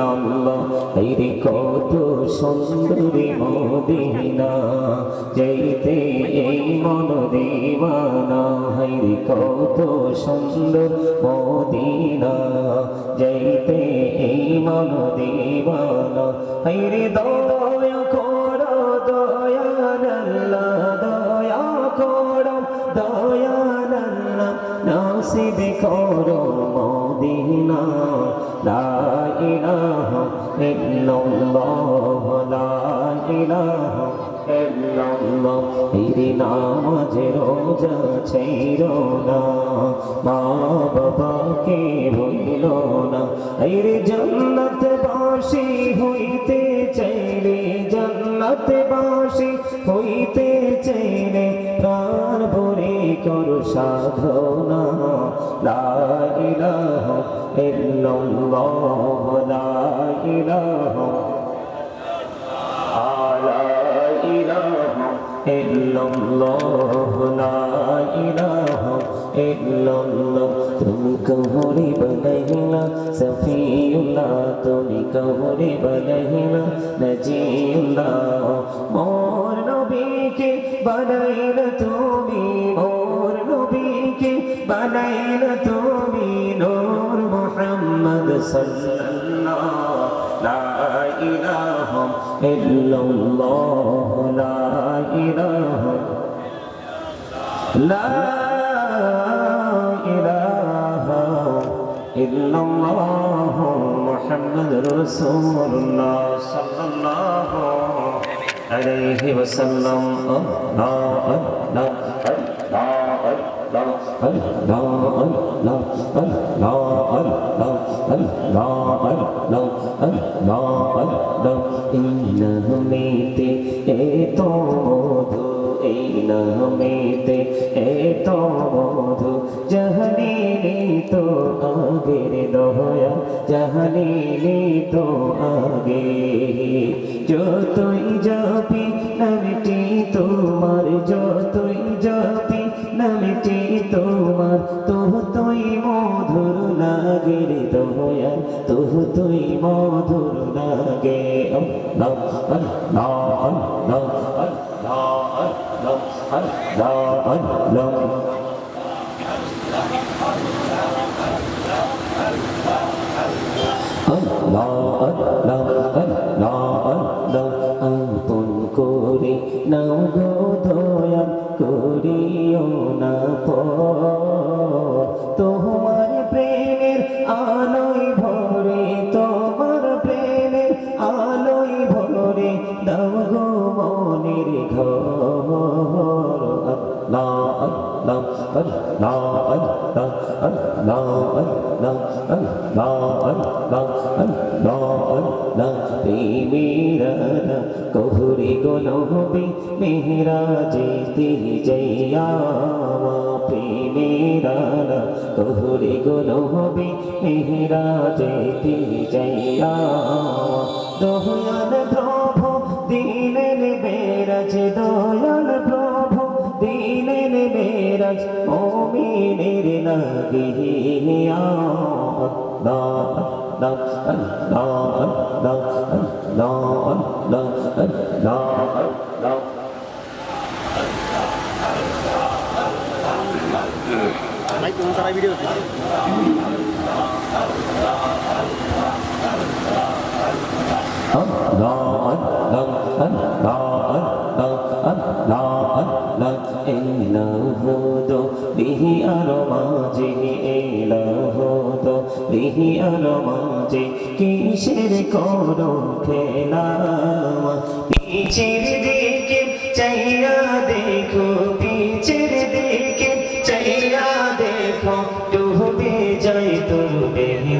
ইল্লাল্লাহ এই রে কত সুন্দরী মদিনা, যাইতে এই মন দিওয়ানা হাই রে কত সুন্দর মদিনা, যাইতে এই মন দিওয়ানা হাই রে দয়া করো দয়াল্লাহ দয়া করো দয়াল্লাহ নাসিব করো ইলাহ বাবাকে হইল না। জন্নত বাসি হইতে চাইলে জন্নত বাসি হইতে চাইলে প্রাণ ভরে কর সাধনা। লাগিলা إلا الله لا إله لا إله إلا الله لا إله إلا الله تم कहरी बलहिना सफीउल्ला तुम कहरी बलहिना नजीउल्ला मोर नबी के बनाइल तू বানাইল তুমি নূর মোহাম্মদ মোহাম্মদ রসুল্লাহ সাল্লাল্লাহু আলাইহি ওয়াসাল্লাম। আল্লাহ আল্লাহ নামেতে এত মধু এই নামেতে এত মধু জহনি তো আগের দহয়া জহনি তো আগে যতই যাবি নামটি তোমার যতই যাবি নামটি তোমার তবু তুই মধুর লাগে রে দয়াল তবু তুই মধুর লাগে। করে নাও গো তোমার প্রেমের আলোয় ভরে, তোমার প্রেমের আলোয় ভরে, দাও গো মনের ঘর। আল্লাহ আল্লাহ আল্লাহ আল্লাহ আল্লাহ আল্লাহ আল্লাহ আল্লাহ আল্লাহ আল্লাহ প্রেমেরা কহুরি গনবি মেহরা হবে মেরানা তোহরে গুণ হবে মেহরা যেতে যাইয়া দয়াল প্রভু দিনের বেরাজ দয়াল প্রভু দিনের বেরাজ অমিনের নাগিয়া দা দা দা দা দা দা দা আল্লাহ Baik, kung sa বিহি আলো মাঝে এলো তো বিহি আলো মাঝে কিসের করো খেলা পিছের দিকে চাইয়া দেখো পিছের দিকে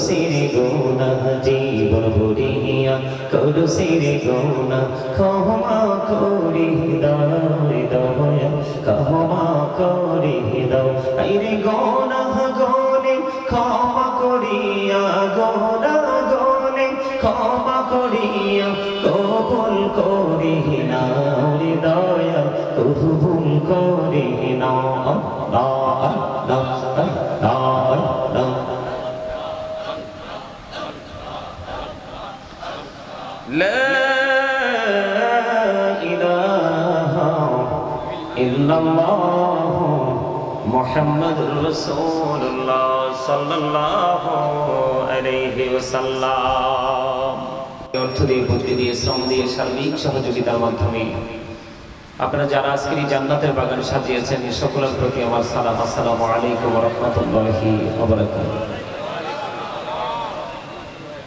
করু সিরে গুনা জীবন ভরিয়া করু সিরে গুনা ক্ষমা করি দাও দয়া। ক্ষমা করি দাও আইরে গোনা لا إله إلا الله محمد رسول الله صلى الله عليه وسلم অর্থ দিয়ে বুদ্ধি দিয়ে শ্রম দিয়ে সার্বিক সহযোগিতার মাধ্যমে আপনারা যারা আজকের এই জান্নাতের বাগান সাজিয়েছেন সকলের প্রতি আমার সালাম আসসালামু আলাইকুম রহমতুল্লাহি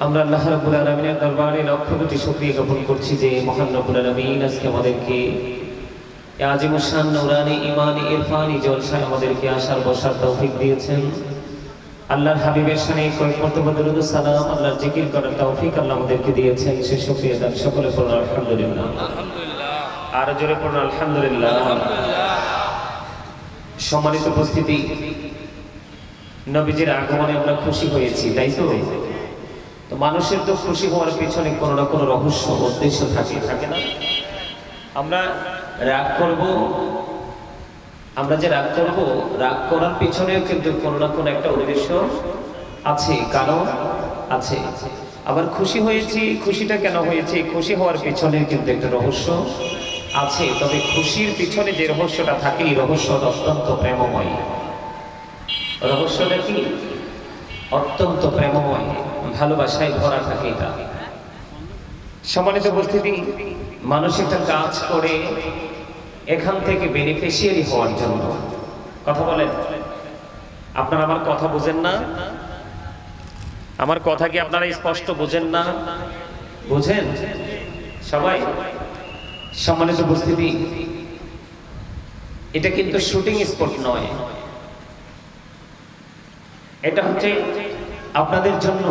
আমরা আল্লাহ রাব্বুল আলামিনের দরবারে লক্ষ কোটি শুকরিয়া জ্ঞাপন করছি যে মহান রব্বুল আলামিন আজকে আমাদেরকে আজিমুসান নুরানি ইমানি ইরফানি জলসায় আমাদেরকে আসার বসার তৌফিক দিয়েছেন। আল্লাহর হাবিবের সানে কয়েক মর্তবা দরুদ ও সালাম আল্লাহর জিকির করার তৌফিক আল্লাহ আমাদেরকে দিয়েছেন। সে শুকরিয়া দান সকলে পড়ুন আলহামদুলিল্লাহ। আর জোরে পড়ুন আলহামদুলিল্লাহ। সম্মানিত উপস্থিতি নবীজির আগমনে আমরা খুশি হয়েছি তাই তো? তো মানুষের তো খুশি হওয়ার পিছনে কোনো না কোনো রহস্য উদ্দেশ্য থাকে থাকে না? আমরা রাগ করব, আমরা যে রাগ করব, রাগ করার পিছনেও কিন্তু কোনো না কোনো একটা উদ্দেশ্য আছে, কারণ আছে। আবার খুশি হয়েছি, খুশিটা কেন হয়েছে? খুশি হওয়ার পিছনে কিন্তু একটা রহস্য আছে, তবে খুশির পিছনে যে রহস্যটা থাকে, এই রহস্যটা অত্যন্ত প্রেমময়। রহস্যটা কি? অত্যন্ত প্রেমময়, ভালোবাসায় ভরা থাকে এটা। সম্মানিত উপস্থিতি, মানুষ একটা কাজ করে, এখান থেকে বেনিফিশিয়ারি হওয়ার জন্য। কথা বলেন। আপনারা আমার কথা বুঝেন না? আমার কথা কি আপনারা স্পষ্ট বুঝেন না? বুঝেন? সবাই? সম্মানিত উপস্থিতি, এটা কিন্তু শুটিং স্পট নয়। এটা হচ্ছে আপনাদের জন্য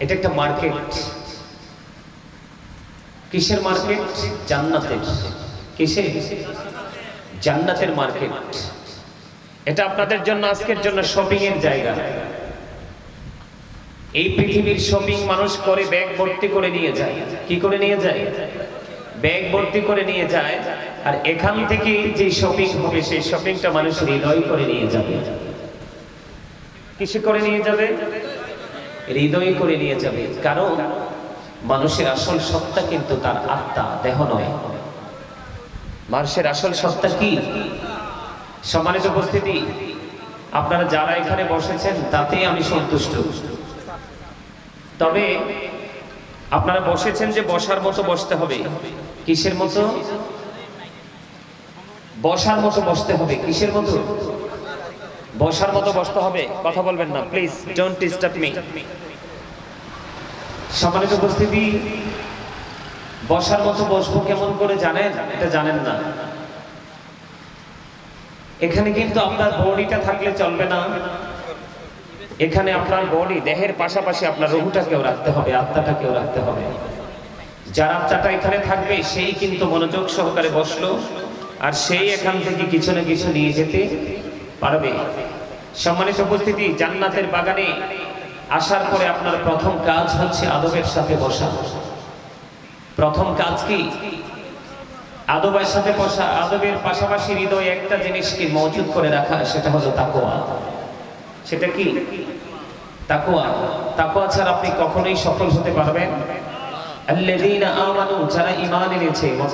এটা একটা মার্কেট কিসের মার্কেট জান্নাতের। কিসে জান্নাতের মার্কেট এটা আপনাদের জন্য আজকের জন্য শপিং এর জায়গা। এই পৃথিবীর শপিং মানুষ করে ব্যাগ ভর্তি করে নিয়ে যায়। কি করে নিয়ে যায়? ব্যাগ ভর্তি করে নিয়ে যায়। আর এখান থেকে যে শপিং হবে, সেই শপিংটা মানুষ হৃদয় করে নিয়ে যাবে। কিসে করে নিয়ে যাবে? হৃদয় করে নিয়ে যাবে। কারণ মানুষের আসল সত্তা কিন্তু তার আত্মা, দেহ নয়। মানুষের আসল সত্তা কি? সম্মানিত উপস্থিতি, আপনারা যারা এখানে বসেছেন, তাতেই আমি সন্তুষ্ট। তবে আপনারা বসেছেন যে বসার মতো বসতে হবে। কিসের মতো? বসার মতো বসতে হবে। কিসের মতো? বসার মতো বসতে হবে। কথা বলবেন না। প্লিজ ডোন্ট ডিস্টার্ব মি সম্মানিত উপস্থিতি, বসার মতো বসবো কেমন করে জানেন? এটা জানেন না। এখানে কিন্তু আপনার বডিটা থাকলে চলবে না। এখানে আপনার বডি, দেহের পাশাপাশি আপনার রহুটাকেও রাখতে হবে, আত্মাটাকেও রাখতে হবে। যার আত্মাটা এখানে থাকবে, সেই কিন্তু মনোযোগ সহকারে বসল। আর সেই এখান থেকে কিছু না কিছু নিয়ে যেতে পারবে? সম্মানিত উপস্থিতি, জান্নাতের বাগানে আসার পরে আপনার প্রথম কাজ হচ্ছে আদবের সাথে বসা। প্রথম কাজ কি? আদবের সাথে বসা, আদবের পাশাপাশি হৃদয়ে একটা জিনিসকে মজুদ করে রাখা, সেটা হলো তাকোয়া সেটা কি? তাকোয়া তাকোয়া ছাড়া আপনি কখনোই সফল হতে পারবেন যারা ঈমান এনেছে এবং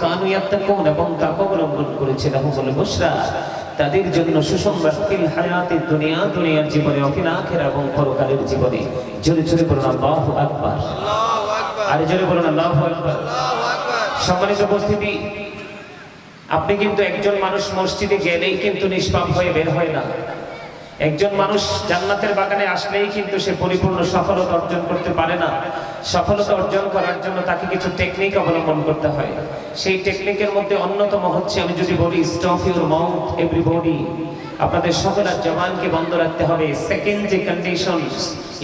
তাকওয়া অবলম্বন করেছে, লাহুমুল বুশরা। তাদের জন্য সুসংবাদ দুনিয়া দুনিয়ার জীবনে আখিরা এবং পরকালের জীবনে। জোরে জোরে বলুন আল্লাহু আকবার। আর জোরে বলুন আল্লাহু আকবার। সম্মানিত উপস্থিতি আপনি কিন্তু একজন মানুষ মসজিদে গেলেই কিন্তু নিষ্পাপ হয়ে বের হয় না। একজন মানুষ জান্নাতের বাগানে আসলেই কিন্তু সে পরিপূর্ণ সফলতা অর্জন করতে পারে না। সফলতা অর্জন করার জন্য তাকে কিছু টেকনিক অবলম্বন করতে হয়। সেই টেকনিকের মধ্যে অন্যতম হচ্ছে, আমি যদি বলি স্টপ ইউর মাউথ এভরিবডি আপনাদের সকলের জবানকে বন্ধ রাখতে হবে। সেকেন্ড যে condition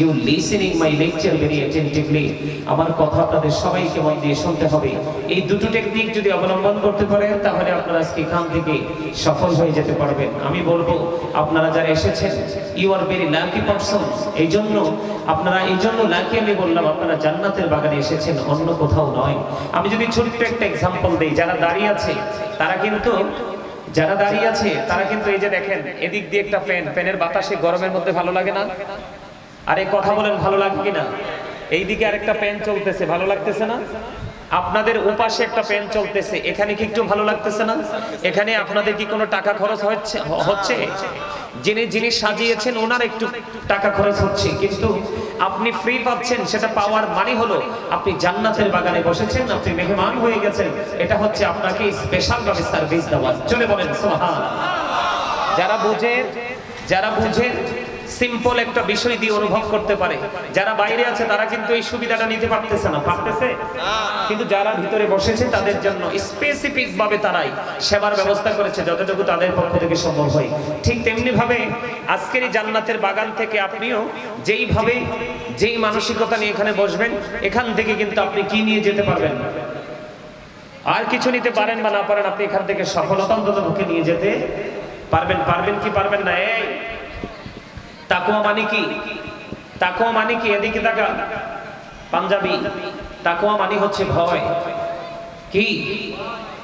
you listening my lecture very attentively আমার কথা আপনাদের সবাইকে মন দিয়ে শুনতে হবে। এই দুটো টেকনিক যদি অবলম্বন করতে পারেন, তাহলে আপনারা আজকে এখান থেকে সফল হয়ে যেতে পারবেন। আমি বলব, আপনারা যারা এসেছেন you are very lucky person এই জন্য আপনারা এই জন্য লাকি আমি বললাম, আপনারা জান্নাতের বাগানে এসেছেন, অন্য কোথাও নয়। আমি যদি ছোট্ট একটা এক্সাম্পল দিই, যারা দাঁড়িয়ে আছে, তারা কিন্তু যারা দাঁড়িয়ে আছে, তারা কিন্তু এই যে দেখেন, এদিক দিয়ে একটা ফ্যান। ফ্যানের বাতাসে গরমের মধ্যে ভালো লাগে না? আরে কথা বলেন, ভালো লাগে কিনা? এইদিকে আরেকটা ফ্যান চলতেছে, ভালো লাগতেছে না? আপনাদের উপাশে একটা ফ্যান চলতেছে, এখানে কি একটু ভালো লাগতেছে না? এখানে আপনাদের কি কোনো টাকা খরচ হচ্ছে হচ্ছে? যিনি যিনি সাজিয়েছেন, ওনার একটু টাকা খরচ হচ্ছে। কিন্তু আপনি ফ্রি পাচ্ছেন, সেটা পাওয়ার মানে হলো আপনি জান্নাতের বাগানে বসেছেন, আপনি মেহমান হয়ে গেছেন, এটা হচ্ছে আপনাকে স্পেশাল ভাবে সার্ভিস দেওয়া। চলে বলেন সোহান যারা বুঝে, যারা বুঝেন সিম্পল একটা বিষয় দিয়ে অনুভব করতে পারে। যারা বাইরে আছে, তারা কিন্তু এই সুবিধাটা নিতে পারতেছে না পারতেছে কিন্তু যারা ভিতরে বসেছে, তাদের জন্য স্পেসিফিক ভাবে তারাই সেবার ব্যবস্থা করেছে, যতটুকু তাদের পক্ষ থেকে সম্ভব হয়। ঠিক তেমনি ভাবে আজকের এই জান্নাতের বাগান থেকে আপনিও যেইভাবে যেই মানসিকতা নিয়ে এখানে বসবেন, এখান থেকে কিন্তু আপনি কি নিয়ে যেতে পারবেন? আর কিছু নিতে পারেন বা না পারেন, আপনি এখান থেকে সফলতা অন্তত নিয়ে যেতে পারবেন পারবেন কি পারবেন না? এই তাকুয়া মানে কি? তাকুয়া মানে কি? এদিকে দেখা পাঞ্জাবি। তাকুয়া মানে হচ্ছে ভয়। কি?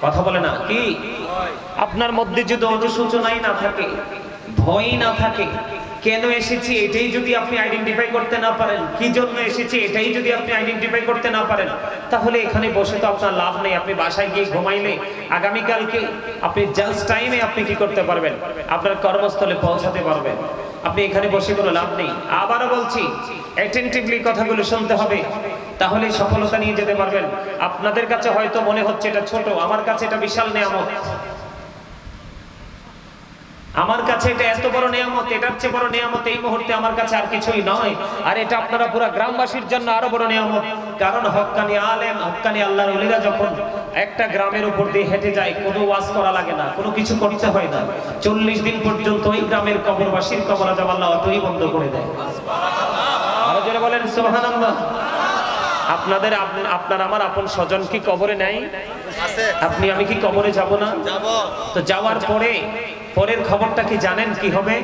কথা বলে না। কি? আপনার মধ্যে যদি অনুশোচনাই না থাকে ভয় না থাকে। কেন এসেছি এটাই যদি আপনি আইডেন্টিফাই করতে না পারেন। কি জন্য এসেছি এটাই যদি আপনি আইডেন্টিফাই করতে না পারেন। তাহলে এখানে বসে তো আপনার লাভ নেই। আপনি বাসায় গিয়ে ঘুমাইলে আগামীকালকে আপনি জাস্ট টাইমে আপনি কি করতে পারবেন? আপনার কর্মস্থলে পৌঁছাতে পারবেন। আপনি এখানে বসে কোনো লাভ নেই। আবারও বলছি অ্যাটেন্টিভলি কথাগুলো শুনতে হবে। তাহলে সফলতা নিয়ে যেতে পারবেন। আপনাদের কাছে হয়তো মনে হচ্ছে এটা ছোট। আমার কাছে এটা বিশাল নিয়ামত। আমার কাছে এটা এত বড় নিয়ামত, এটার চেয়ে বড় নিয়ামত এই মুহূর্তে আমার কাছে আর কিছুই নয়। আর এটা আপনারা পুরো গ্রামবাসীর জন্য আরও বড় নিয়ামত। কারণ হক্কানি আলেম হক্কানি আল্লাহর ওলিরা যখন একটা গ্রামের উপর দিয়ে হেঁটে যায়, কোনো ওয়াজ করা লাগে না, কোনো কিছু করতে হয় না। চল্লিশ দিন পর্যন্ত ওই গ্রামের কবরবাসীর কবর আজাব আল্লাহ অতই বন্ধ করে দেয়। বলেন, সুবহানাল্লাহ। আপনাদের আপ- আপনার আমার আপন স্বজন কি কবরে নাই? আপনি আমি কি কবরে যাব না? যাব। তো যাওয়ার পরে পরের খবরটা কি জানেন কি হবে?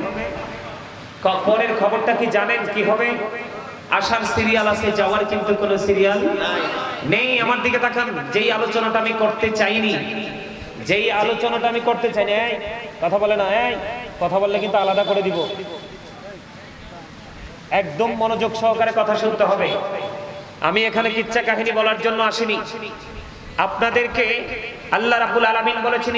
পরের খবরটা কি জানেন কি হবে? আসার সিরিয়াল আছে যাওয়ার কিন্তু কোনো সিরিয়াল নেই। আমার দিকে তাকান যেই আলোচনাটা আমি করতে চাইনি যেই আলোচনাটা আমি করতে চাইনি এই কথা বলে না এই কথা বললে কিন্তু আলাদা করে দিব। একদম মনোযোগ সহকারে কথা শুনতে হবে। আমি এখানে কিচ্ছা কাহিনী বলার জন্য আসিনি। আপনাদেরকে আল্লাহ রাব্বুল আলামিন বলেছেন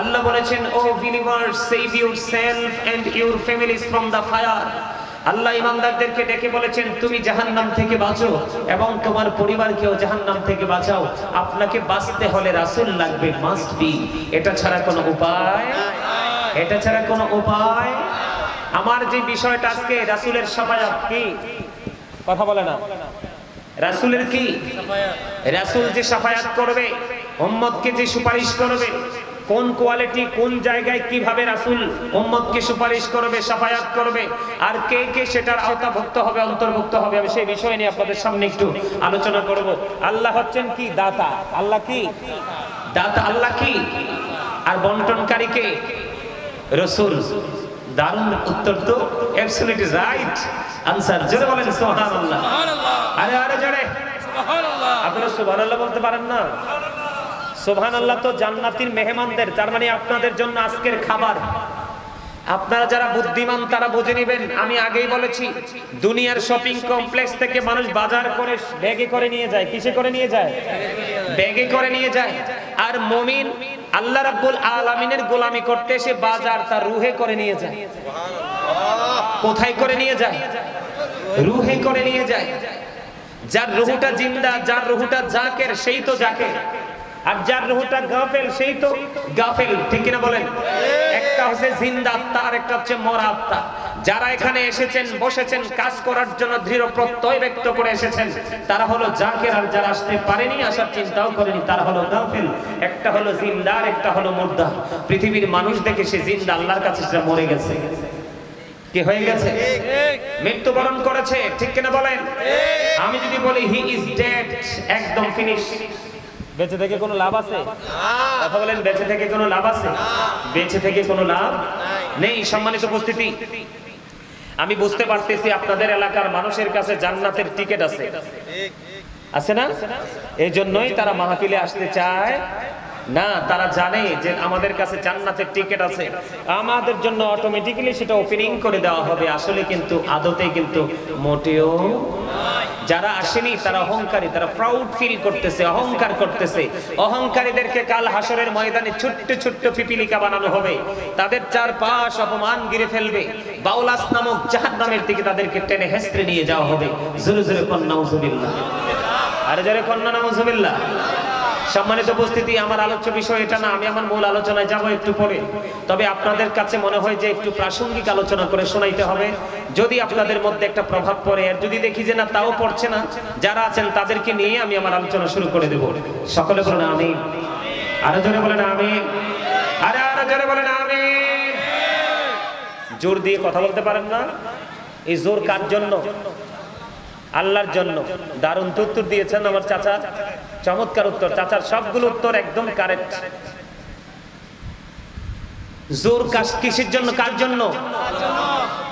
আল্লাহ বলেছেন, O believers save yourself and your families from the fire Allah ইমানদারদেরকে ডেকে বলেছেন, তুমি জাহান্নাম থেকে বাঁচো এবং তোমার পরিবারকেও জাহান্নাম থেকে বাঁচাও। আপনাকে বাঁচতে হলে রাসূল লাগবে মাস্ট বি এটা ছাড়া কোনো উপায়? এটা ছাড়া কোনো উপায়? আমার যে বিষয়টা আজকে, রাসূলের সাফায়াত কি? কথা বলে না। রাসূলের কি? রাসূল যে সাফায়াত করবে, উম্মতকে যে সুপারিশ করবে, কোন কোয়ালিটি, কোন জায়গায় কীভাবে রাসূল উম্মতকে সুপারিশ করবে সাফায়াত করবে, আর কে কে সেটার আওতাভুক্ত হবে, অন্তর্ভুক্ত হবে, আমি সেই বিষয় নিয়ে আপনাদের সামনে একটু আলোচনা করব। আল্লাহ হচ্ছেন কি? দাতা। আল্লাহ কি? দাতা আল্লাহ কি? আর বন্টনকারী কে? রসুল। দারুণ উত্তর তো অ্যাবসলিউটলি রাইট আনসার জোরে বলেন সুবহানাল্লাহ। আরে আরে জোরে। সুবহানাল্লাহ। আপনারা সুবহানাল্লাহ বলতে পারেন না? সুবহানাল্লাহ তো জান্নাতীর মেহমানদের তার মানে আপনাদের জন্য আজকের খাবার। আপনারা যারা বুদ্ধিমান তারা বুঝে নেবেন আমি আগেই বলেছি দুনিয়ার শপিং কমপ্লেক্স থেকে মানুষ বাজার করে ব্যাগে করে নিয়ে যায়। কিসে করে নিয়ে যায়? ব্যাগে করে নিয়ে যায়। আর মমিন আল্লাহ রাব্বুল আলামিনের গোলামি করতে সে বাজার তার রুহে করে নিয়ে যায়। কোথায় করে নিয়ে যায়? রুহে করে নিয়ে যায়। যার রুহুটা জিন্দা, যার রুহুটা জাকের, সেই তো জাকে। আর যার রুহুটা গাফেল, সেই তো গাফেল। ঠিক কিনা বলেন? একটা হচ্ছে জিন্দা আত্মা আর একটা হচ্ছে মরা আত্মা। যারা এখানে এসেছেন, বসেছেন, কাজ করার জন্য দৃঢ় প্রত্যয় ব্যক্ত করে এসেছেন, তারা হলো জাকের আর যারা আসতে পারেনি আসার চিন্তাও করেনি, তারা হলো গাফেল। একটা হলো জিন্দার একটা হলো মুর্দা। পৃথিবীর মানুষ দেখে সে জিন্দা, আল্লাহর কাছে সেটা মরে গেছে। কি হয়ে গেছে? মৃত্যুবরণ করেছে, ঠিক কিনা বলেন? আমি যদি বলি হি ইজ ডেড একদম ফিনিশ বেঁচে থেকে কোনো লাভ আছে? কথা বলেন, বেঁচে থেকে কোনো লাভ আছে? বেঁচে থেকে কোনো লাভ নেই। সম্মানিত উপস্থিতি আমি বুঝতে পারতেছি আপনাদের এলাকার মানুষের কাছে জান্নাতের টিকিট আছে। আছে না? এই জন্যই তারা মাহফিলে আসতে চায়। না, তারা জানে যে আমাদের কাছে জান্নাতের টিকিট আছে। আমাদের জন্য অটোমেটিক্যালি সেটা ওপেনিং করে দেওয়া হবে। আসলে কিন্তু আদতে কিন্তু মোটেও যারা আসেনি, তারা অহংকারী, তারা প্রাউড ফিল করতেছে, অহংকার করতেছে। অহংকারীদেরকে কাল হাসরের ময়দানে ছোট্ট ছোট্ট পিপিলিকা বানানো হবে। তাদের চারপাশ অপমান গিরে ফেলবে। বাউলাস নামক জাহান্নামের দিকে তাদেরকে টেনে হেসড়ে নিয়ে যাওয়া হবে। জোরে জোরে কন্যা উজুবিল্লাহ আরে জোরে কন্যা, নাউজুবিল্লাহ। সম্মানিত উপস্থিতি, আমার আলোচ্য বিষয় এটা না, আমি আমার মূল আলোচনায় যাব একটু পরে। তবে আপনাদের কাছে মনে হয় যে একটু প্রাসঙ্গিক আলোচনা করে শোনাইতে হবে। যদি আপনাদের মধ্যে একটা প্রভাব পড়ে, আর যদি দেখি যে না, তাও পড়ছে না, যারা আছেন তাদেরকে নিয়ে আমি আমার আলোচনা শুরু করে দেব। সকলে বলেন আমি আরও জোরে বলেন আমি আরে আরও জোরে বলেন আমি জোর দিয়ে কথা বলতে পারেন না? এই জোর কার জন্য? আল্লাহর জন্য। দারুণ উত্তর দিয়েছেন আমার চাচা। চমৎকার উত্তর। চাচার সবগুলো উত্তর একদম কারেক্ট জোর কাজ কিসের জন্য? কার জন্য?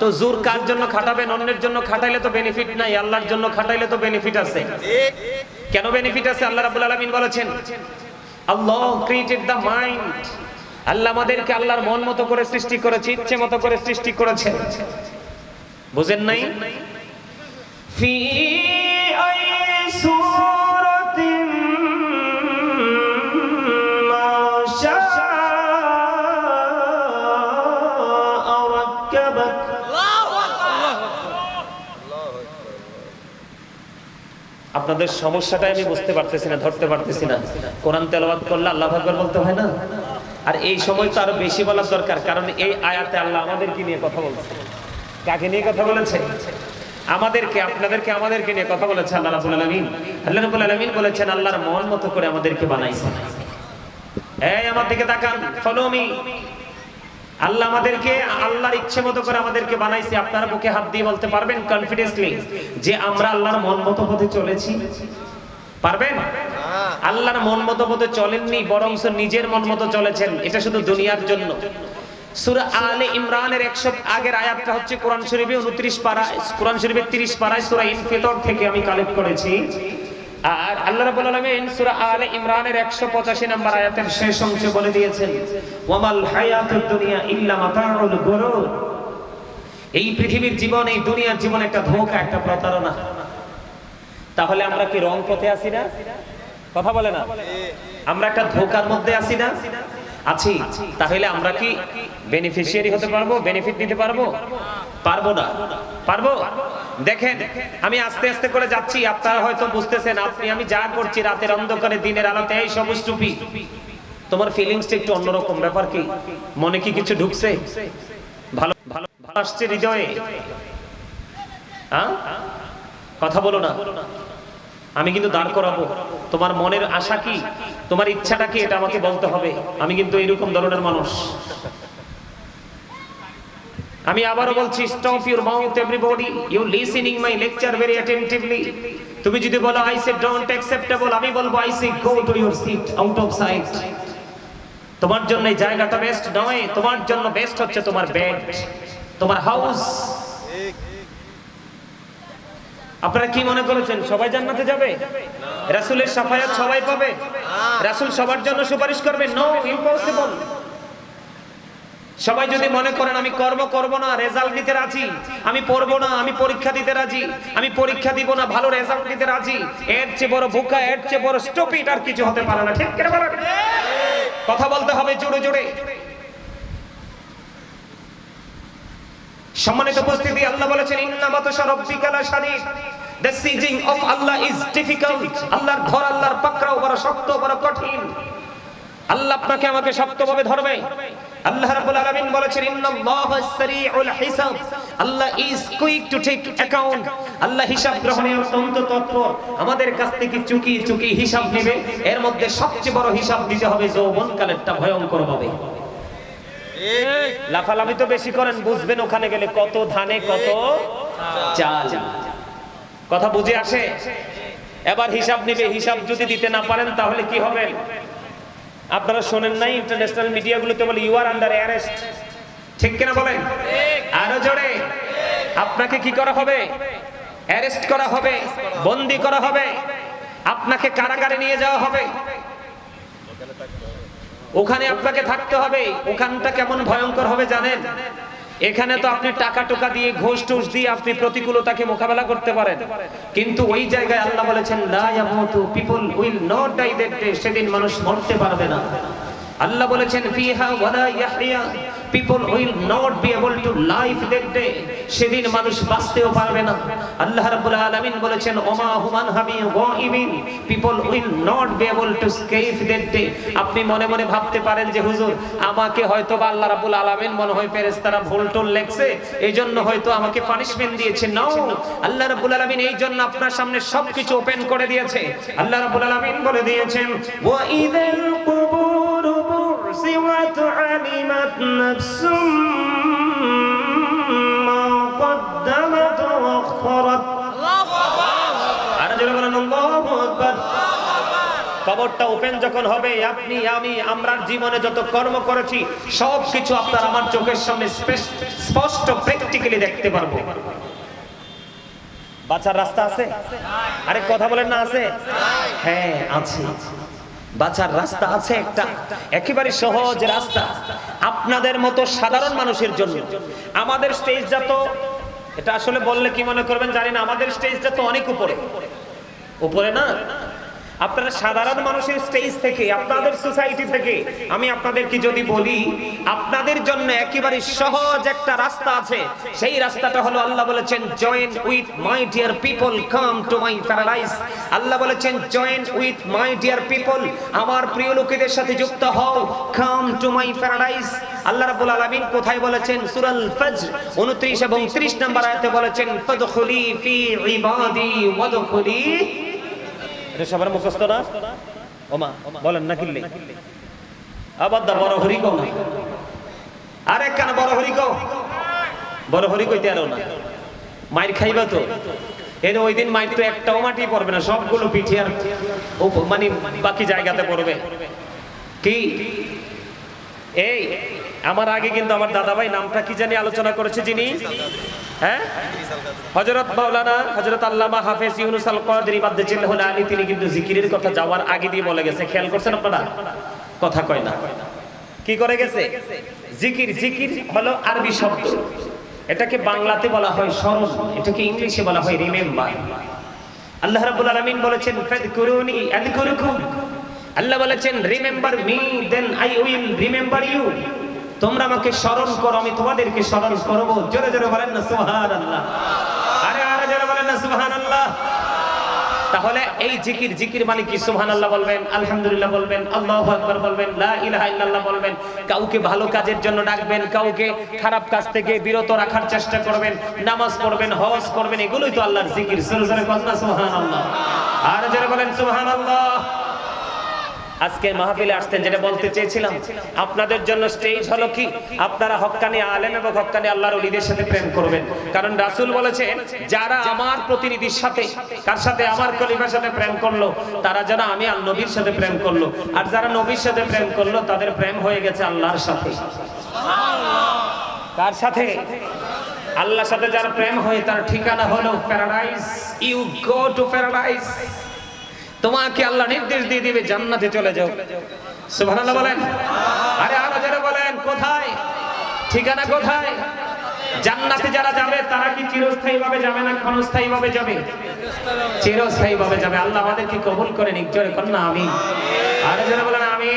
তো জোর কার জন্য খাটাবেন? অন্যের জন্য খাটাইলে তো বেনিফিট নাই। আল্লাহর জন্য খাটাইলে তো বেনিফিট আছে। কেন বেনিফিট আছে? আল্লাহ রাব্বুল আলামিন বলেছেন, Allah created the mind Allah আমাদেরকে আল্লাহর মন মতো করে সৃষ্টি করেছে, ইচ্ছে মতো করে সৃষ্টি করেছে। বুঝেন নাই? আপনাদের সমস্যাটাই আমি বুঝতে পারতেছি না, ধরতে পারতেছি না। কোরআন তেলবাদ করলে আল্লাহ বলতে হয় না? আর এই সময় তো আরও বেশি বলার দরকার, কারণ এই আয়াতে আল্লাহ আমাদেরকে নিয়ে কথা বলছে। কাকে নিয়ে কথা বলেছে? আমাদেরকে, আপনাদেরকে, আমাদেরকে নিয়ে কথা বলেছে আল্লাহ আলামিন। আল্লাহ রাব্বুল আলামিন বলেছেন, আল্লাহর মন মতো করে আমাদেরকে বানাইছে এই আমার দিকে তাকান ফলো মি আল্লাহ আমাদেরকে, আল্লাহর ইচ্ছে মতো করে আমাদেরকে বানাইছে। আপনারা বুকে হাত দিয়ে বলতে পারবেন কনফিডেন্সলি যে আমরা আল্লাহর মন মতো পথে চলেছি। পারবেন? আল্লাহর মন মতো পথে চলেননি, বরং নিজের মন মতো চলেছেন। এটা শুধু দুনিয়ার জন্য। সূরা আলে ইমরানের 100 আগের হচ্ছে কোরআন শরীফে 29 পারা কোরআন শরীফের 30 পারায় সূরা থেকে আমি কালেক্ট করেছি। আর আলে ইমরানের 185 নম্বর আয়াতের শেষ অংশে বলে দিয়েছেন দুনিয়া ইল্লা এই পৃথিবীর জীবন, এই দুনিয়ার জীবন একটা ধোঁকা, একটা প্রতারণা। তাহলে আমরা কি রং পথে আছি না? কথা বলে না। আমরা একটা ধোকার মধ্যে আছি না? আছি। তাহলে আমরা কি বেনিফিশিয়ারি হতে পারব? বেনিফিট নিতে পারব? পারব না। পারব? দেখেন, আমি আস্তে আস্তে করে যাচ্ছি। আপনারা হয়তো বুঝতেছেন, আপনি, আমি যা করছি রাতের অন্ধকারে, দিনের আলোতে, এই সবুজ টুপি। তোমার ফিলিংসটা একটু অন্যরকম। ব্যাপার কি? মনে কি কিছু ঢুকছে? ভালো ভালো ভালো আসছে হৃদয়ে। হ্যাঁ কথা বলো না। আমি কিন্তু দাঁড় করাবো। তোমার মনের আশা কি? তোমার ইচ্ছাটা কি? এটা আমাকে বলতে হবে। আমি কিন্তু এরকম ধরনের মানুষ। আমি আবারও বলছি stop your mouth everybody you listening my lecture very attentively তুমি যদি বলো আই সে ডোন্ট অ্যাকসেপ্টেবল আমি বলব I say go to your seat out of sight তোমার জন্য এই জায়গাটা বেস্ট নয়। তোমার জন্য বেস্ট হচ্ছে তোমার বেড তোমার হাউস আপনারা কি মনে করেছেন, সবাই জান্নাতে যাবে? রাসূলের সাফায়াত সবাই পাবে? রাসূল সবার জন্য সুপারিশ করবে? নো ইম্পসিবল সবাই যদি মনে করেন, আমি কর্ম করব না রেজাল্ট দিতে রাজি, আমি পড়ব না, আমি পরীক্ষা দিতে রাজি, আমি পরীক্ষা দিব না, ভালো রেজাল্ট দিতে রাজি, এর চেয়ে বড় বোকা, এর চেয়ে বড় স্টুপিড আর কিছু হতে পারে না। ঠিক কথা বলতে হবে জোরে জোরে। সম্মানিত উপস্থিতি, আল্লাহ বলেছেন ইন্নামাতুশা রাব্বিকা লাশাদীদ the seizing of Allah is difficult আল্লাহর ধর আল্লাহর পাকড়াও বড় শক্ত, বড় কঠিন। আল্লাহ আপনাকে আমাকে শক্তভাবে ধরবে। আল্লাহ রাব্বুল আলামিন বলেছেন, ইন্নাল্লাহা সারিউল হিসাব। Allah is quick to take account Allah হিসাব গ্রহণে অত্যন্ত তৎপর। আমাদের কাছ থেকে চুকি চুকি হিসাব নেবে। এর মধ্যে সবচেয়ে বড় হিসাব দিতে হবে, যৌবনকালেরটা ভয়ঙ্কর হবে লাফালাফি তো বেশি করেন, বুঝবেন ওখানে গেলে কত ধানে, কত চাল কথা বুঝে আসে? এবার হিসাব নিবে, হিসাব যদি দিতে না পারেন তাহলে কি হবে? আপনারা শোনেন নাই ইন্টারন্যাশনাল মিডিয়াগুলোতে বলে ইউ আর আন্ডার অ্যারেস্ট ঠিক কিনা বলেন? আরও জোরে। আপনাকে কি করা হবে? অ্যারেস্ট করা হবে, বন্দি করা হবে। আপনাকে কারাগারে নিয়ে যাওয়া হবে। ওখানে আপনাকে থাকতে হবে। ওখানটা কেমন ভয়ঙ্কর হবে জানেন? এখানে তো আপনি টাকা টোকা দিয়ে, ঘোষ টুস দিয়ে আপনি প্রতিকূলতাকে মোকাবেলা করতে পারেন। কিন্তু ওই জায়গায় আল্লাহ বলেছেন পিপল উইল নট ডাই সেদিন মানুষ মরতে পারবে না। আল্লাহ বলেছেন, ফিহা ওয়ালা people will not be able to life that day সেদিন মানুষ বাঁচতেও পারবে না। আল্লাহ রাব্বুল আলামিন বলেছেন, ওমা হুমান হাবি গাইবিন people will not be able to escape that day আপনি মনে মনে ভাবতে পারেন যে, হুজুর, আমাকে হয়তো আল্লাহ রাব্বুল আলামিন মনে হয় ফেরেশতারা ভুল টুল লেখছে। এই জন্য হয়তো আমাকে পানিশমেন্ট দিয়েছে। নাও আল্লাহ রাব্বুল আলামিন এই জন্য আপনার সামনে সবকিছু ওপেন করে দিয়েছে। আল্লাহ রাব্বুল আলামিন বলে দিয়েছেন, ওয়া ইদাল বুরসিওয়াত আলিমাত নাফসুম মা قدمت وأخرت আর জোরে বলেন আল্লাহু আকবার কবরটা ওপেন যখন হবে আপনি আমি আমরা জীবনে যত কর্ম করেছি সব কিছু আপনার আমার চোখের সামনে স্পেস- স্পষ্ট প্র্যাকটিক্যালি দেখতে পারবো বাঁচার রাস্তা আছে আরে কথা বলেন না আছে হ্যাঁ আছে বাঁচার রাস্তা আছে একটা। একেবারে সহজ রাস্তা। আপনাদের মতো সাধারণ মানুষের জন্য। আমাদের স্টেজটা তো, এটা আসলে বললে কি মনে করবেন জানি না, আমাদের স্টেজটা তো অনেক উপরে। উপরে না? আপনারা সাধারণ মানুষের স্টেজ থেকে, আপনাদের সোসাইটি থেকে, আমি আপনাদেরকে যদি বলি, আপনাদের জন্য একেবারে সহজ একটা রাস্তা আছে। সেই রাস্তাটা হলো আল্লাহ বলেছেন join with my dear people come to my paradise Allah বলেছেন join with my dear people আমার প্রিয় লোকেদের সাথে যুক্ত হও কাম টু মাই প্যারাডাইস আল্লাহ রাব্বুল আলামিন কোথায় বলেছেন? সূরাল ফজর 29 এবং 30 নম্বর আয়াতে বলেছেন, ফাদখুলি ফি ইবাদি, ওয়াদখুলি সবার মুখস্থ না? ওমা, বলেন না কিল্লে আবার দা, বড় হরি কও আরে কান, বড় হরি কও? বড় হরি কইতে আরও না। মাইর খাইবা তো? এর ওই দিন মাইর তো একটাও মাটি পড়বে না, সবগুলো পিঠে আর মানে বাকি জায়গাতে পড়বে। কি? এই, আমার আগে কিন্তু আমার দাদা ভাই নামটা কি জানি আলোচনা করেছে যিনি? হ্যাঁ? হযরত মাওলানা, হযরত আল্লামা হাফেজ ইউনুস আল কাদরি মাদ্দাজিল্লাহু আলী, তিনি কিন্তু জিকিরের কথা যাওয়ার আগে দিয়ে বলে গেছে। খেয়াল করছেন আপনারা? কথা কয় না। কি করে গেছে? জিকির জিকির হলো আরবি শব্দ। এটাকে বাংলাতে বলা হয় স্মরণ, এটাকে ইংলিশে বলা হয় রিমেম্বার। আল্লাহ রাব্বুল আলামিন বলেছেন ফাদকুরুনি আযকুরুকুম। আল্লাহ বলেছেন, remember me, then I will remember you. তোমরা আমাকে স্মরণ করো, আমি তোমাদেরকে স্মরণ করব। জোরে জোরে বলেন না সুহান আল্লাহ আরে আরে জোরে বলেন না সুহান আল্লাহ তাহলে এই জিকির জিকির মানে কি? সুবহানাল্লাহ বলবেন, আলহামদুলিল্লাহ বলবেন, আল্লাহু আকবার বলবেন, লা ইলাহা ইল্লাল্লাহ বলবেন। কাউকে ভালো কাজের জন্য ডাকবেন, কাউকে খারাপ কাজ থেকে বিরত রাখার চেষ্টা করবেন, নামাজ পড়বেন, হজ করবেন, এগুলোই তো আল্লাহর জিকির। জোরে জোরে বলেন সুবহানাল্লাহ। আর জোরে বলেন, সুবহানাল্লাহ। আজকে মাহফিলে আসতেন, যেটা বলতে চেয়েছিলাম, আপনাদের জন্য স্টেজ হলো কি? আপনারা হক্কানি আলেম এবং হক্কানি আল্লাহর ওলিদের সাথে প্রেম করবেন। কারণ রাসূল বলেছে, যারা আমার প্রতিনিধির সাথে, কার সাথে আমার কলিফার সাথে প্রেম করল, তারা যেন আমি আল নবীর সাথে প্রেম করল। আর যারা নবীর সাথে প্রেম করল, তাদের প্রেম হয়ে গেছে আল্লাহর সাথে। কার সাথে? আল্লাহর সাথে যার প্রেম হয়, তার ঠিকানা হলো paradise you go to paradise তোমাকে আল্লাহ নির্দেশ দিয়ে দিবে, জান্নাতে চলে যাও। সুবহানাল্লাহ বলেন? আরে আরও যারা বলেন, কোথায়? ঠিকানা কোথায়? জান্নাতে যারা যাবে, তারা কি চিরস্থায়ী ভাবে যাবে না ক্ষণস্থায়ী ভাবে যাবে? চিরস্থায়ী ভাবে যাবে। আল্লাহ আমাদেরকে কবুল করে নিক, জোরে কর না আমি আরও যারা বলেন আমি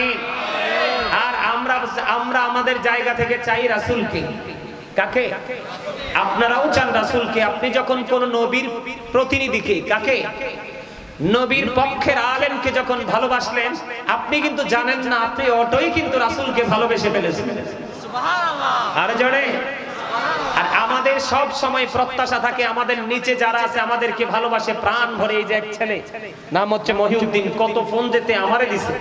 আর আমরা আমরা আমাদের জায়গা থেকে চাই রাসূলকে। কাকে? আপনারাও চান রাসূলকে। আপনি যখন কোন নবীর প্রতিনিধিকে, কাকে? নবীর পক্ষের আলেমকে যখন ভালোবাসলেন আপনি কিন্তু জানেন না আপনি অটোই কিন্তু রাসূলকে ভালোবেসে ফেলেছেন। আর জোরে? আর আমাদের সব সময় প্রত্যাশা থাকে আমাদের নিচে যারা আছে আমাদেরকে ভালোবাসে প্রাণ ভরে এই যে এক ছেলে নাম হচ্ছে মহিউদ্দিন কত ফোন যেতে আমারে দিছে।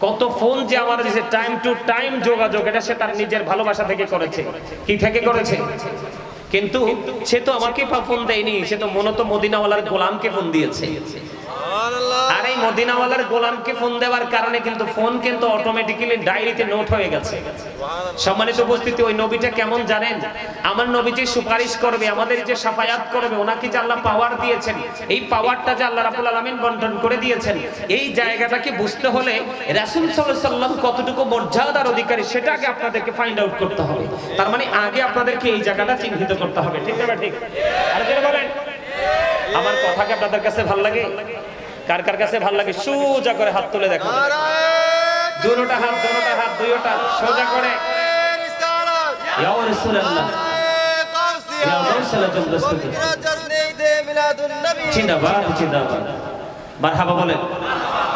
কত ফোন যে আমার দিছে টাইম টু টাইম যোগাযোগ এটা সে তার নিজের ভালোবাসা থেকে করেছে। কি থেকে করেছে? কিন্তু সে তো আমাকে ফোন দেয়নি সে তো মনত মদিনাওয়ালার গোলামকে ফোন দিয়েছে। আর এই মদিনাওয়ালার গোলামকে ফোন দেওয়ার কারণে কিন্তু ফোন কিন্তু অটোমেটিক্যালি ডায়েরিতে নোট হয়ে গেছে। সম্মানিত উপস্থিতি ওই নবীটা কেমন জানেন? আমার নবী যে সুপারিশ করবে আমাদের যে সাফায়াত করবে ওনাকে যে আল্লাহ পাওয়ার দিয়েছেন এই পাওয়ারটা যে আল্লাহ রাবুল আলমিন বন্টন করে দিয়েছেন এই জায়গাটাকে বুঝতে হলে রাসুল সাল্লাহ সাল্লাম কতটুকু মর্যাদার অধিকারী সেটাকে আপনাদেরকে ফাইন্ড আউট করতে হবে। তার মানে আগে আপনাদেরকে এই জায়গাটা চিহ্নিত করতে হবে। ঠিক না ঠিক? আর বলেন। আমার কথা কি আপনাদের কাছে ভালো লাগে? কার কার কাছে ভালো লাগে? সোজা করে হাত তুলে দেখো। দুটোটা হাত দুটোটা হাত, দুইটা, সোজা করে।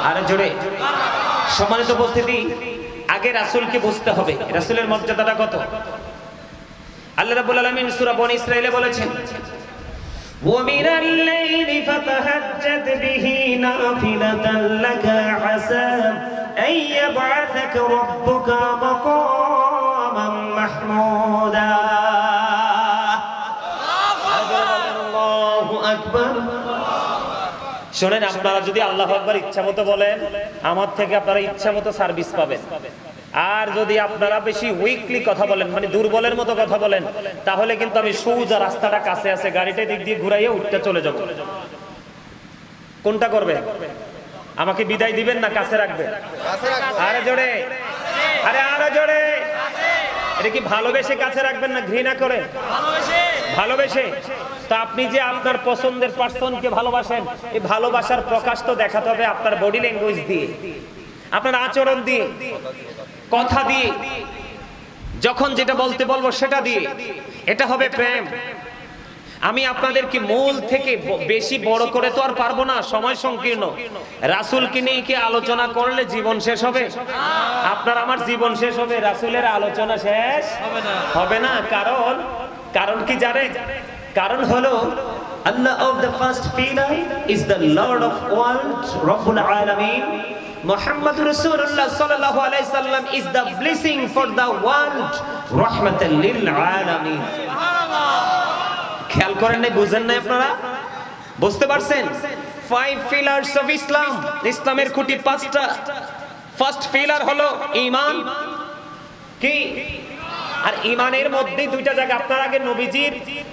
আরে সম্মানিত আগে হবে। রাসূলের মর্যাদাটা কত? আল্লাহ রাব্বুল আলামিন বনী বলেছেন ومن الليل فتهجد به نافلة لك عسى أن يبعثك ربك مقاما محمودا الله أكبر শোনেন আপনারা যদি আল্লাহ আকবার ইচ্ছা মতো বলেন আমার থেকে আপনারা ইচ্ছা মতো সার্ভিস পাবেন আর যদি আপনারা বেশি উইকলি কথা বলেন মানে দুর্বলের মতো কথা বলেন তাহলে কিন্তু আমি সোজা রাস্তাটা কাছে আছে গাড়িটা দিক দিয়ে ঘুরাইয়ে উঠতে চলে যাব। কোনটা করবে? আমাকে বিদায় দিবেন না কাছে রাখবেন? আরে জোরে। আরে আরে জোরে। এটা কি ভালোবেসে কাছে রাখবেন না ঘৃণা করে? ভালোবেসে। তো আপনি যে আপনার পছন্দের পার্সনকে ভালোবাসেন এই ভালোবাসার প্রকাশ তো দেখাতে হবে আপনার বডি ল্যাঙ্গুয়েজ দিয়ে আপনার আচরণ দিয়ে। কথা দিয়ে যখন যেটা বলতে বলব সেটা দিয়ে এটা হবে প্রেম। আমি আপনাদেরকে মূল থেকে বেশি বড় করে তো আর পারব না? সময় সংকীর্ণ। রাসুলকে নিয়ে কি আলোচনা করলে জীবন শেষ হবে? আপনার আমার জীবন শেষ হবে রাসুলের আলোচনা শেষ? হবে না। কারণ? কারণ কি জানেন? কারণ হলো Allah of the first pillar is the lord of world রব্বুল আলামিন মুহাম্মদ রাসূলুল্লাহ সাল্লাল্লাহু আলাইহি সাল্লাম is the blessing for the world রাহমাতাল লিল আলামিন খেয়াল করেন নাই, বুঝেন নাই আপনারা? বুঝতে পারছেন? ফাইভ পিলার্স অফ ইসলাম ইসলামের খুঁটি পাঁচটা। ফার্স্ট পিলার হলো ঈমান কি? আর ইমানের মধ্যে দুইটা জায়গা। আপনার আগে নবীজির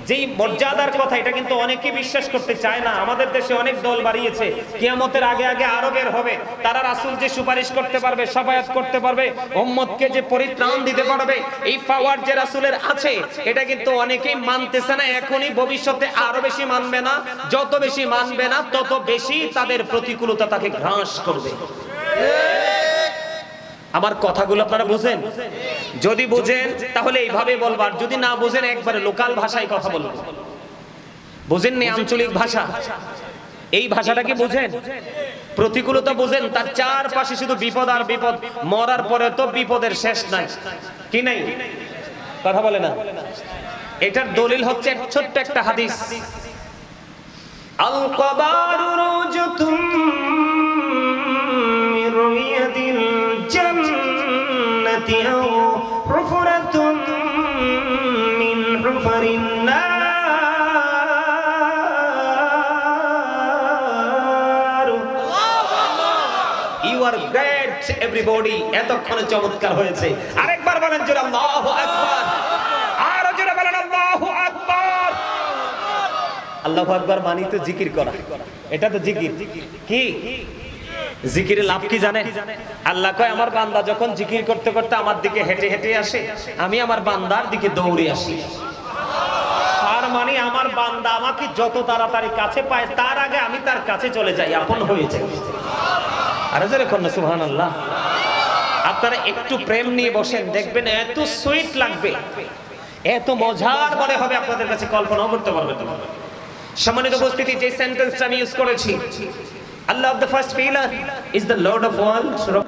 যেই মর্যাদার কথা, এটা কিন্তু অনেকে বিশ্বাস করতে চায় না। আমাদের দেশে অনেক দল বাড়িয়েছে, কিয়ামতের আগে আগে আরও বের হবে। তারা রাসূল যে সুপারিশ করতে পারবে, সাফায়াত করতে পারবে, উম্মতকে যে পরিত্রাণ দিতে পারবে, এই পাওয়ার যে রাসুলের আছে, এটা কিন্তু অনেকেই মানতেছে না। এখনই ভবিষ্যতে আরও বেশি মানবে না। যত বেশি মানবে না, তত বেশি তাদের প্রতিকূলতা তাকে গ্রাস করবে। আমার কথাগুলো আপনারা বুঝেন? যদি বুঝেন, তাহলে এইভাবে বলবার। যদি না বুঝেন, একবারে লোকাল ভাষায় কথা বলবেন বুঝেননি আঞ্চলিক ভাষা? এই ভাষাটা কি বুঝেন? প্রতিকূলতা বুঝেন, তার চারপাশে শুধু বিপদ আর বিপদ। মরার পরে তো বিপদের শেষ নাই। কি নাই? কথা বলে না? এটার দলিল হচ্ছে ছোট্ট একটা হাদিস। আল কবারু রুজতুম মিন জান্নাতি আও হুফরাতুম মিন হুফারিন নার। ইউ আর গ্রেট এভরিবডি এতক্ষণে চমৎকার হয়েছে। আরেকবার বলেন জোরে আল্লাহু আকবার। আরও জোরে বলেন আল্লাহু আকবার। আল্লাহু আকবার মানি তো জিকির করা। এটা তো জিকির। কি? জিকিরের লাভ কি জানে? আল্লাহ কয়, আমার বান্দা যখন জিকির করতে করতে আমার দিকে হেঁটে হেঁটে আসে, আমি আমার বান্দার দিকে দৌড়ে আসি। তার মানে আমার বান্দা আমাকে যত তাড়াতাড়ি কাছে পায়, তার আগে আমি তার কাছে চলে যাই, আপন হয়ে যাই। আরে আপনারা একটু প্রেম নিয়ে বসেন, দেখবেন এত সুইট লাগবে। এত মজার মনে হবে আপনাদের কাছে, কল্পনাও করতে পারবেন সম্মানিত উপস্থিতি, যে সেন্টেন্সটা আমি ইউজ করেছি Allah of the first pillar is the Lord of all.